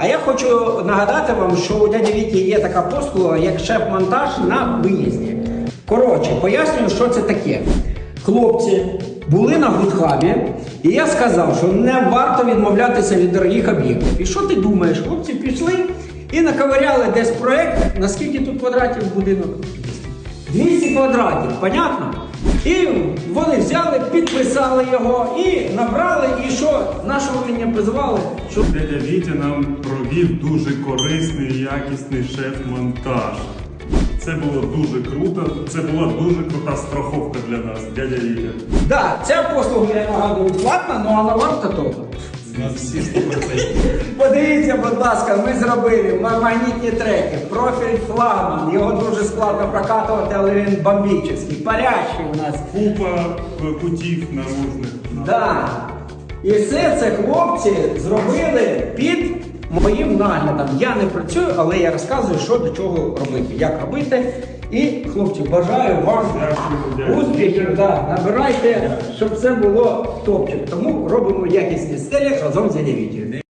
А я хочу нагадати вам, що у дяді Віті є така послуга, як шеф-монтаж на виїзді. Коротше, пояснюю, що це таке. Хлопці були на гудхабі, і я сказав, що не варто відмовлятися від дорогих об'єктів. І що ти думаєш? Хлопці пішли і наковиряли десь проект. Наскільки тут квадратів будинок? 200 квадратів, понятно? І вони взяли, підписали його і набрали, і що? Нашого мене позвали, що Дядя Вітя нам провів дуже корисний якісний шеф-монтаж. Це було дуже круто. Це була дуже крута страховка для нас, дядя Вітя. Да, ця послуга, я нагадую, платна, але вона варта того. На всі 100%. Подивіться, будь ласка, ми зробили ма- магнітні треки, профіль флагман, його дуже складно прокатувати, але він бомбічний, парящий у нас. Купа е, кутів наружних. Да. І все це хлопці зробили під моїм наглядом. Я не працюю, але я розказую, що до чого робити, як робити. І, хлопці, бажаю вам успіхів. Да. Набирайте, щоб все було топчик. Тому робимо якісні стелі разом з Янівітію.